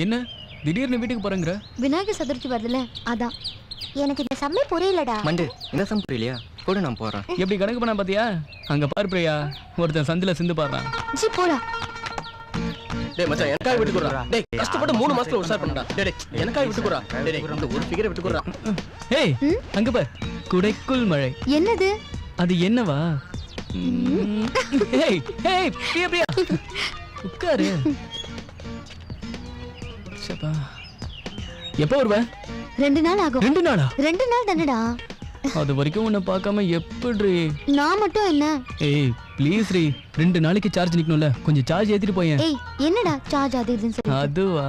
என்ன? திடீர்னு வீட்டுக்கு போறேங்கிற? விநாயகர் சதுர்த்தி வருதுல அதான். எனக்கு இந்த சம்மே புரியலடா. மண்டு இந்த சம் புரியலையா? கூட நான் போறேன். எப்படி கணக்கு பண்ண பாத்தியா? அங்க பாரு பிரியா ஒருத்தன் சந்தில சிந்து பாடுறான் ஜி போடா. டேய் மச்சான் எனக்காக விட்டு கொடுறா டேய் கஷ்டப்பட்டு மூணு மாசத்துல உஷார் பண்ணடா டேய் டேய் எனக்காக விட்டு கொடுறா டேய் இந்த ஒரு ஃபிகரை விட்டு கொடுறா ஏய் அங்க பார். குடைக்குள் மழை. என்னது? அது என்னவா? ஏய் ஏய் பிரியா பிரியா. உட்காரு. சப்பா எப்போ வருவ? ரெண்டு நாள் ஆகும். ரெண்டு நாளா? ரெண்டு நாள் தானடா. அது வரைக்கும் உன்னை பார்க்காம எப்படி நான் மட்டும் என்ன? ஏய் ப்ளீஸ் ரீ ரெண்டு நாளைக்கு சார்ஜ் நிக்கணும்ல. கொஞ்சம் சார்ஜ் ஏத்திட்டு போயேன். ஏய் என்னடா சார்ஜ் அது இதுன்னு சொல்லி அதுவா.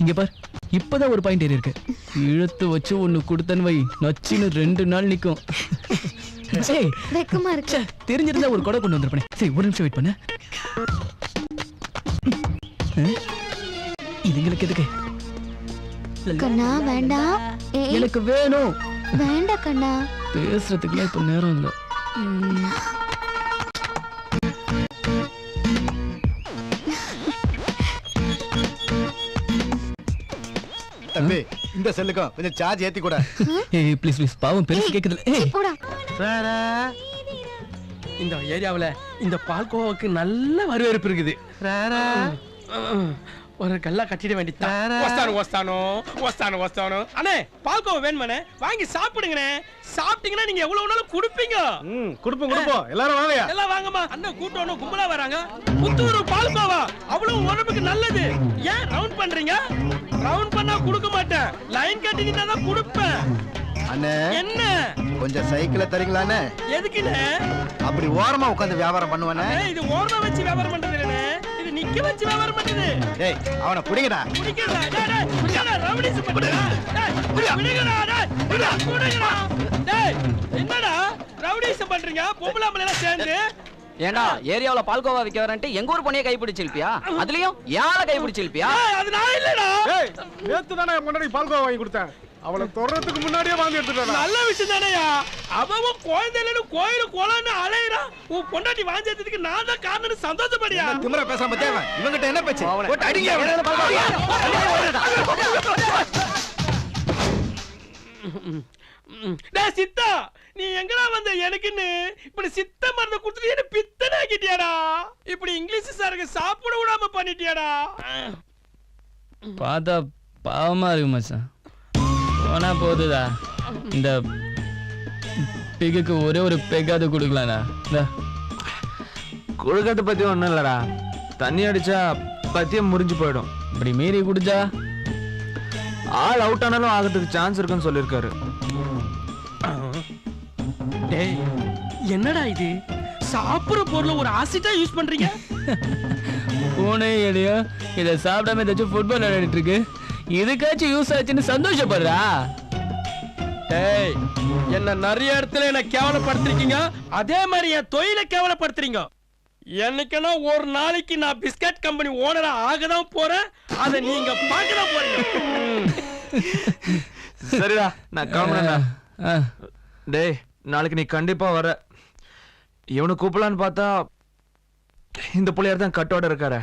இங்க பார். இப்பதான் ஒரு பாயிண்ட் ஏறி இருக்கு இழுத்து வச்சு ஒண்ணு கொடுத்தன் வை. நச்சுன்னு ரெண்டு நாள் நிக்கும். ஏய் வெக்கமா இருக்கு. தெரிஞ்சிருந்தா ஒரு கொடை கொண்டு வந்திருப்பேன். சரி ஒரு நிமிஷம் வெயிட் பண்ணு? இதுங்களுக்கு எதுக்கு? கண்ணா வேண்டாம் எனக்கு வேணும். வேண்டாம் கண்ணா. பேசுறதுக்குலாம் இப்ப நேரம் இல்ல. தம்பி இந்த செல்லுக்கும் கொஞ்சம் சார்ஜ் ஏத்தி கூட ஏய் ப்ளீஸ் ப்ளீஸ் பாவம் பெருசு கேக்குதுல ஏய். போடா. ரேரா இந்த ஏரியாவில் இந்த பால்கோவாவுக்கு நல்ல வரவேற்பு இருக்குது. வேற ஒரு கல்லா கட்டிட வேண்டியது வஸ்தானு வஸ்தானோ வஸ்தானு வஸ்தானோ அண்ணே பால்கோவா வேணுமனே வாங்கி சாப்பிடுங்கண்ணே. சாப்பிட்டீங்கன்னா நீங்க எவ்வளவு நாளும் கொடுப்பீங்க. ம் கொடுப்போம் கொடுப்போம். எல்லாரும் வாங்க எல்லாம் வாங்கம்மா. அண்ணன் கூட்டணும் கும்பலா வராங்க. புத்தூர் பால்கோவா. அவ்வளவு உடம்புக்கு நல்லது. ஏன் ரவுண்ட் பண்றீங்க? ரவுண்ட் பண்ணா கொடுக்க மாட்டேன். லைன் கட்டிங்கன்னா தான் கொடுப்பேன். அண்ணே. என்ன? கொஞ்சம் சைக்கிளை தரீங்களாண்ணே. எதுக்குண்ணே? அப்படி ஓரமா உட்காந்து வியாபாரம் பண்ணுவானே இது ஓரமா வச்சு வியாபாரம் பண்றது இல்லைண்ணே. இது நிக்க வச்சு வியாபாரம் பண்றது. டேய் அவனை பிடிங்கடா. பிடிக்கல. டேய், rowdyism பண்றீங்க. டேய், என்னடா? rowdyism பண்றீங்க? பொம்பளை எல்லாம் சேர்ந்து? ஏண்டா ஏரியாவுல பால்கோவா விக்க வரேன்ட்டு எங்க ஊர் பொண்ணைய கைப்பிடிச்சிருப்பியா? அதுலயும் யார கைப்பிடிச்சிருப்பியா? அது நான் இல்லடா. நேத்து தானே முன்னாடி பால்கோவா வாங்கி கொடுத்தேன். அவளை தொடறதுக்கு முன்னாடியே வாங்கி எடுத்துட்டா நல்ல விஷயம் தானேயா? அவன் உன் குழந்தை இல்லைன்னு கோயிலு குளம்னு அலையிறான். உன் பொண்டாட்டி வாஞ்சதுக்கு நான் தான் காரணம்னு சந்தோஷப்படியா? திமிர பேசாம தேவன் இவங்கிட்ட என்ன பேச்சு? போட்டு அடிங்க. டேய் சித்தா நீ எங்கடா வந்த? எனக்குன்னு இப்படி சித்த மருந்து கொடுத்துட்டு என்ன பித்தனை ஆக்கிட்டியாடா? இப்படி இங்கிலீஷ் சாருக்கு சாப்பிட விடாம பண்ணிட்டியாடா? பார்த்தா பாவமா இருக்கு மச்சான். போனா போகுதுடா இந்த பிகுக்கு ஒரே ஒரு பெக்காவது கொடுக்கலாம்டா. இந்தா. கொடுக்கறத பத்தி ஒண்ணும் இல்லடா. தண்ணி அடிச்சா பத்தியம் முறிஞ்சு போயிடும். இப்படி மீறி குடிச்சா? ஆள் அவுட் ஆனாலும் ஆகிறதுக்கு சான்ஸ் இருக்குன்னு சொல்லியிருக்காரு. டேய் என்னடா இது? சாப்பிடுற பொருளை ஒரு ஆசிட்டா யூஸ் பண்றீங்க? பூனை எடையோ இதை சாப்பிடாம ஏதாச்சும் ஃபுட்பால் விளையாடிட்டு இருக்கு. இதுக்காச்சும் யூஸ் ஆச்சுன்னு சந்தோஷப்படுறா? டேய் என்ன நிறைய இடத்துல என்ன கேவலப்படுத்திருக்கீங்க? அதே மாதிரி என் தொழிலை கேவலப்படுத்துறீங்க. என்னைக்குன்னா ஒரு நாளைக்கு நான் பிஸ்கட் கம்பெனி ஓனரா ஆக தான் போறேன். அதை நீங்க பார்க்க தான் போறீங்க. சரிடா நான் கிளம்புறேன்டா. ஆ, டேய் நாளைக்கு நீ கண்டிப்பா வர. இவனை கூப்பிடலான்னு பார்த்தா இந்த பிள்ளையார் தான் கட்டோட இருக்காரு.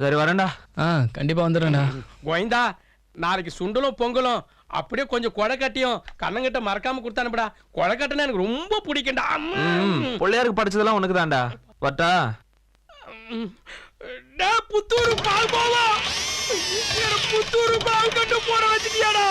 சரி வரேன்டா. ஆ கண்டிப்பா வந்துடுறேண்ணா கோயந்தா நாளைக்கு சுண்டலும் பொங்கலும் அப்படியே கொஞ்சம் கொடை கட்டியும் கண்ணங்கிட்ட மறக்காம கொடுத்து அனுப்புடா. கொடை கட்டினா எனக்கு ரொம்ப பிடிக்கும்டா. பிள்ளையாருக்கு படிச்சதெல்லாம் உனக்கு தான்டா வட்டா புத்தூர் பால் எனக்கு புத்தூர் பால் கட்டு போட வச்சிட்டியாடா.